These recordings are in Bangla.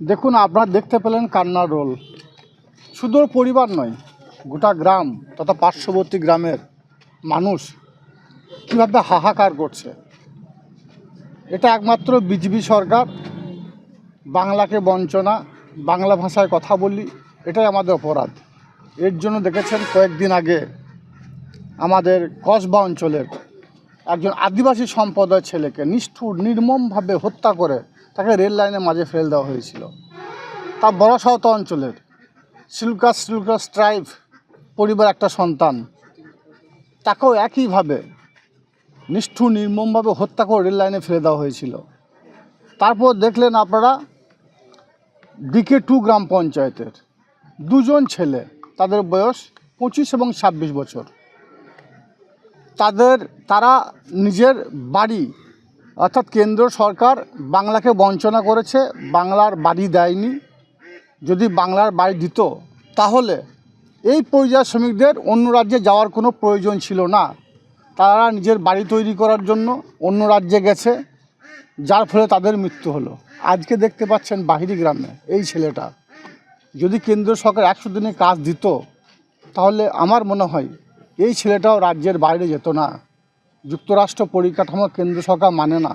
দেখুন, আপনারা দেখতে পেলেন কান্নার রোল। শুধু পরিবার নয়, গোটা গ্রাম তথা পার্শ্ববর্তী গ্রামের মানুষ কীভাবে হাহাকার করছে। এটা একমাত্র বিজেপি সরকার, বাংলাকে বঞ্চনা, বাংলা ভাষায় কথা বলি এটাই আমাদের অপরাধ। এর জন্য দেখেছেন, কয়েকদিন আগে আমাদের কসবা অঞ্চলের একজন আদিবাসী সম্প্রদায়ের ছেলেকে নিষ্ঠুর, নির্মমভাবে হত্যা করে তাকে রেল লাইনের মাঝে ফেলে দেওয়া হয়েছিল। তা বড়সাহত অঞ্চলের। সিলকাস সিলকাস ট্রাইব পরিবার একটা সন্তান। তাকেও একইভাবে নিষ্ঠুর, নির্মমভাবে হত্যা করে রেল লাইনে ফেলে দেওয়া হয়েছিল। তারপর দেখলেন আপনারা ডিকে টু গ্রাম পঞ্চায়েতের দুজন ছেলে, তাদের বয়স পঁচিশ এবং ছাব্বিশ বছর। তাদের, তারা নিজের বাড়ি অর্থাৎ কেন্দ্র সরকার বাংলাকে বঞ্চনা করেছে, বাংলার বাড়ি দেয়নি। যদি বাংলার বাড়ি দিত, তাহলে এই পরিযায়ী শ্রমিকদের অন্য রাজ্যে যাওয়ার কোনো প্রয়োজন ছিল না। তারা নিজের বাড়ি তৈরি করার জন্য অন্য রাজ্যে গেছে, যার ফলে তাদের মৃত্যু হলো। আজকে দেখতে পাচ্ছেন বাহিরি গ্রামে এই ছেলেটা। যদি কেন্দ্র সরকার একশো দিনে কাজ দিত, তাহলে আমার মনে হয় এই ছেলেটাও রাজ্যের বাইরে যেত না। যুক্তরাষ্ট্র পরিকাঠামো কেন্দ্র সরকার মানে না।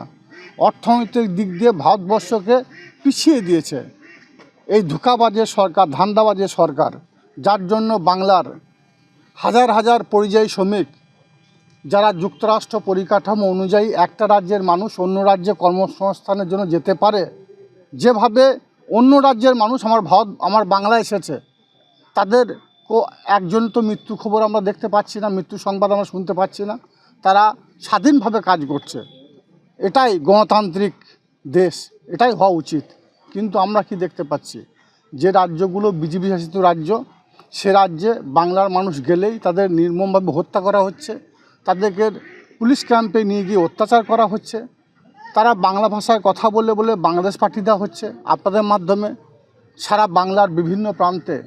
অর্থনৈতিক দিক দিয়ে ভারতবর্ষকে পিছিয়ে দিয়েছে। এই ধোকাবাজের সরকার ধান্দাবাজের সরকার, যার জন্য বাংলার হাজার হাজার পরিযায়ী শ্রমিক, যারা যুক্তরাষ্ট্র পরিকাঠামো অনুযায়ী একটা রাজ্যের মানুষ অন্য রাজ্যে কর্মসংস্থানের জন্য যেতে পারে, যেভাবে অন্য রাজ্যের মানুষ আমার ভারত, আমার বাংলায় এসেছে তাদের একজন তো মৃত্যু খবর আমরা দেখতে পাচ্ছি না, মৃত্যু সংবাদ আমরা শুনতে পাচ্ছি না। তারা স্বাধীনভাবে কাজ করছে। এটাই গণতান্ত্রিক দেশ, এটাই হওয়া উচিত। কিন্তু আমরা কি দেখতে পাচ্ছি? যে রাজ্যগুলো বিজেপি শাসিত রাজ্য, সে রাজ্যে বাংলার মানুষ গেলেই তাদের নির্মমভাবে হত্যা করা হচ্ছে, তাদেরকে পুলিশ ক্যাম্পে নিয়ে গিয়ে অত্যাচার করা হচ্ছে, তারা বাংলা ভাষায় কথা বলে বলে বাংলাদেশ পাঠিয়ে দেওয়া হচ্ছে। আপনাদের মাধ্যমে সারা বাংলার বিভিন্ন প্রান্তে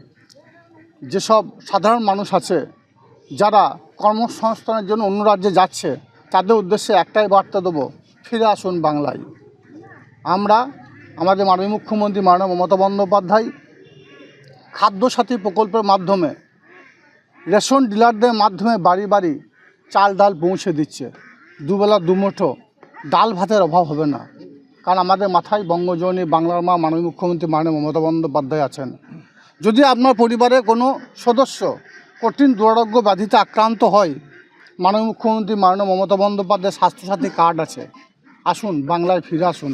যেসব সাধারণ মানুষ আছে যারা কর্মসংস্থানের জন্য অন্য রাজ্যে যাচ্ছে, তাদের উদ্দেশ্যে একটাই বার্তা দেবো, ফিরে আসুন বাংলায়। আমরা আমাদের মাননীয় মুখ্যমন্ত্রী মাননীয় মমতা বন্দ্যোপাধ্যায় খাদ্যসাথী প্রকল্পের মাধ্যমে রেশন ডিলারদের মাধ্যমে বাড়ি বাড়ি চাল ডাল পৌঁছে দিচ্ছে। দুবেলা দুমুঠো ডাল ভাতের অভাব হবে না। কারণ আমাদের মাথায় বঙ্গজননী বাংলার মা মাননীয় মুখ্যমন্ত্রী মাননীয় মমতা বন্দ্যোপাধ্যায় আছেন। যদি আপনার পরিবারে কোনো সদস্য কঠিন দুরারোগ্য ব্যাধিতে আক্রান্ত হয়। মাননীয় মুখ্যমন্ত্রী মাননীয় মমতা বন্দ্যোপাধ্যায় স্বাস্থ্যসাথী কার্ড আছে। আসুন বাংলায় ফিরে আসুন।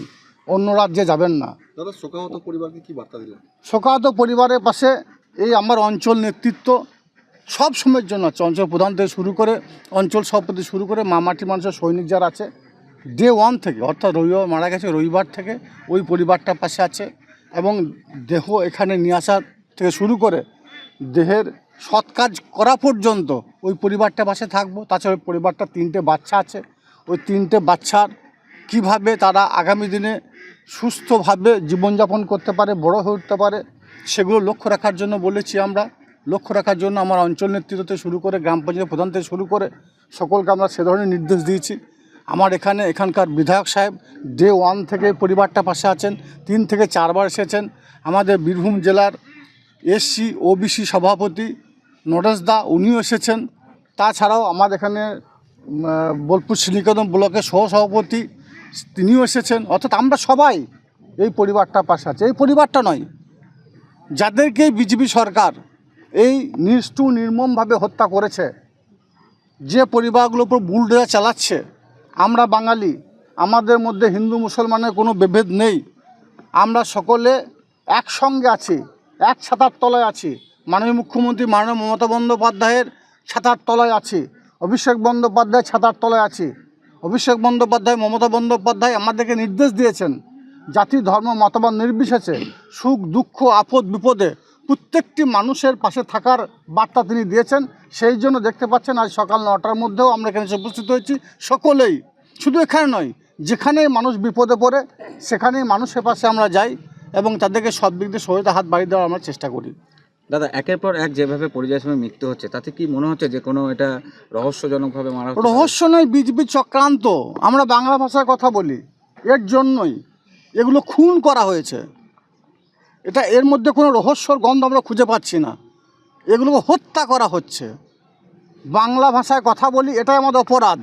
অন্য রাজ্যে যাবেন না। দাদা শোকাহত পরিবারকে কি বার্তা দিলেন? শোকাহত পরিবারের পাশে এই আমার অঞ্চল নেতৃত্ব সব সময়ের জন্য আছে। অঞ্চল প্রধান থেকে শুরু করে অঞ্চল সভাপতি শুরু করে মামাটি মানুষের সৈনিক যারা আছে ডে ওয়ান থেকে অর্থাৎ রবিবার মারা গেছে রবিবার থেকে ওই পরিবারটার পাশে আছে এবং দেহ এখানে নিয়ে আসার থেকে শুরু করে দেহের সৎ কাজ করা পর্যন্ত ওই পরিবারটা পাশে থাকব। তাছাড়া ওই পরিবারটা তিনটে বাচ্চা আছে। ওই তিনটে বাচ্চার কীভাবে তারা আগামী দিনে সুস্থভাবে জীবনযাপন করতে পারে, বড় হয়ে উঠতে পারে, সেগুলো লক্ষ্য রাখার জন্য বলেছি আমরা। লক্ষ্য রাখার জন্য আমার অঞ্চল নেতৃত্ব থেকে শুরু করে গ্রাম পঞ্চায়েত প্রধান থেকে শুরু করে সকলকে আমরা সে ধরনের নির্দেশ দিয়েছি। আমার এখানে এখানকার বিধায়ক সাহেব ডে ওয়ান থেকে পরিবারটা পাশে আছেন, তিন থেকে চারবার এসেছেন। আমাদের বীরভূম জেলার এসসি, ওবিসি সভাপতি নরেশ দা উনিও এসেছেন। তাছাড়াও আমার এখানে বোলপুর শ্রীনিকেতন ব্লকের সহসভাপতি, তিনিও এসেছেন। অর্থাৎ আমরা সবাই এই পরিবারটা পাশে আছে। এই পরিবারটা নয়, যাদেরকে বিজেপি সরকার এই নিষ্ঠু, নির্মমভাবে হত্যা করেছে, যে পরিবারগুলোর উপর বুলডোজা চালাচ্ছে, আমরা বাঙালি, আমাদের মধ্যে হিন্দু, মুসলমানের কোনো বিভেদ নেই। আমরা সকলে একসঙ্গে আছি, এক ছাতার তলায় আছি। মাননীয় মুখ্যমন্ত্রী, মাননীয় মমতা বন্দ্যোপাধ্যায়ের ছাতার তলায় আছি। অভিষেক বন্দ্যোপাধ্যায় ছাতার তলায় আছি। অভিষেক বন্দ্যোপাধ্যায়, মমতা বন্দ্যোপাধ্যায় আমাদেরকে নির্দেশ দিয়েছেন, জাতি, ধর্ম, মতবাদ নির্বিশেষে সুখ, দুঃখ, আপদ, বিপদে প্রত্যেকটি মানুষের পাশে থাকার বার্তা তিনি দিয়েছেন। সেই জন্য দেখতে পাচ্ছেন আজ সকাল নটার মধ্যেও আমরা এখানে উপস্থিত হয়েছি। সকলেই, শুধু এখানে নয়, যেখানেই মানুষ বিপদে পড়ে, সেখানেই মানুষের পাশে আমরা যাই এবং তাদেরকে সব দিক দিয়ে সহায়তা হাত বাড়িয়ে দেওয়ার আমরা চেষ্টা করি। দাদা, একের পর এক যেভাবে পরিযায়ী শ্রমিক মৃত্যু হচ্ছে, তাতে কি মনে হচ্ছে যে কোনো এটা রহস্যজনকভাবে মারা রহস্য নয় বিজেপি চক্রান্ত। আমরা বাংলা ভাষায় কথা বলি, এর জন্যই এগুলো খুন করা হয়েছে। এটা এর মধ্যে কোনো রহস্যর গন্ধ আমরা খুঁজে পাচ্ছি না। এগুলোকে হত্যা করা হচ্ছে। বাংলা ভাষায় কথা বলি, এটাই আমাদের অপরাধ।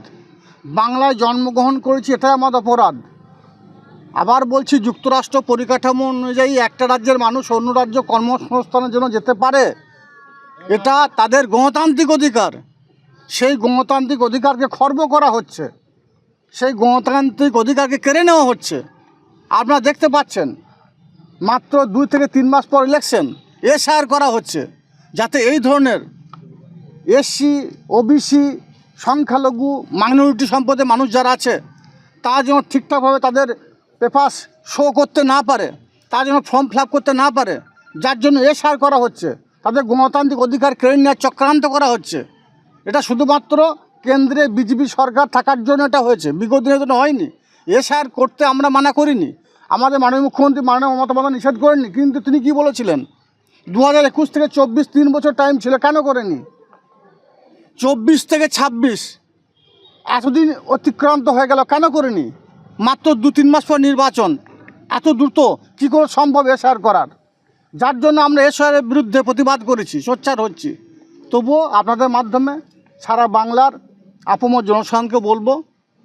বাংলায় জন্মগ্রহণ করেছি, এটাই আমাদের অপরাধ। আবার বলছি যুক্তরাষ্ট্র পরিকাঠামো অনুযায়ী একটা রাজ্যের মানুষ অন্য রাজ্য কর্মসংস্থানের জন্য যেতে পারে, এটা তাদের গণতান্ত্রিক অধিকার। সেই গণতান্ত্রিক অধিকারকে খর্ব করা হচ্ছে। সেই গণতান্ত্রিক অধিকারকে কেড়ে নেওয়া হচ্ছে। আপনারা দেখতে পাচ্ছেন, মাত্র দুই থেকে তিন মাস পর ইলেকশন এসআর করা হচ্ছে, যাতে এই ধরনের এসসি, ওবিসি, সংখ্যালঘু মাইনরিটি সম্পদে মানুষ যারা আছে তা যেন ঠিকঠাকভাবে তাদের পেপার শো করতে না পারে, তার জন্য ফর্ম ফিল করতে না পারে, যার জন্য এসআর করা হচ্ছে, তাদের গণতান্ত্রিক অধিকার কেড়ে নেওয়ার চক্রান্ত করা হচ্ছে। এটা শুধুমাত্র কেন্দ্রে বিজেপি সরকার থাকার জন্য এটা হয়েছে, বিগত দিনের জন্য হয়নি। এসআর করতে আমরা মানা করিনি, আমাদের মাননীয় মুখ্যমন্ত্রী, মাননীয় মমতা বন্দ্যোপাধ্যায় নিষেধ করেননি, কিন্তু তিনি কি বলেছিলেন? দু হাজার একুশ থেকে চব্বিশ, তিন বছর টাইম ছিল, কেন করেনি? চব্বিশ থেকে ছাব্বিশ, এতদিন অতিক্রান্ত হয়ে গেল, কেন করেনি? মাত্র দু তিন মাস পর নির্বাচন। এত দ্রুত কী করে সম্ভব এসআর করার? যার জন্য আমরা এসআরের বিরুদ্ধে প্রতিবাদ করেছি, সোচ্চার হচ্ছি। তবুও আপনাদের মাধ্যমে সারা বাংলার আপমর জনসাধারণকে বলব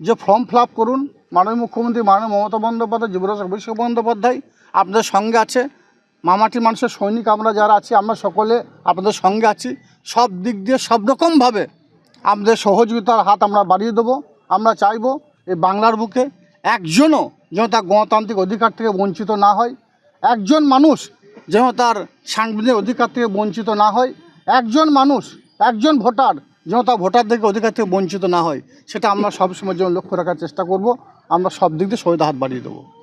যে ফর্ম ফিল করুন। মাননীয় মুখ্যমন্ত্রী, মাননীয় মমতা বন্দ্যোপাধ্যায়, যুবরাজ অভিষেক বন্দ্যোপাধ্যায় আপনাদের সঙ্গে আছে। মামাটির মানুষের সৈনিক আমরা যারা আছি, আমরা সকলে আপনাদের সঙ্গে আছি। সব দিক দিয়ে সব রকমভাবে আমাদের সহযোগিতার হাত আমরা বাড়িয়ে দেবো। আমরা চাইব এই বাংলার বুকে একজনও যেন তার গণতান্ত্রিক অধিকার থেকে বঞ্চিত না হয়। একজন মানুষ যেন তার সাংবিধানিক অধিকার থেকে বঞ্চিত না হয়। একজন মানুষ, একজন ভোটার যেন তার ভোটারদেরকে অধিকার থেকে বঞ্চিত না হয়। সেটা আমরা সবসময় জন্য লক্ষ্য রাখার চেষ্টা করব। আমরা সব দিক দিয়ে সহিত হাত বাড়িয়ে দেবো।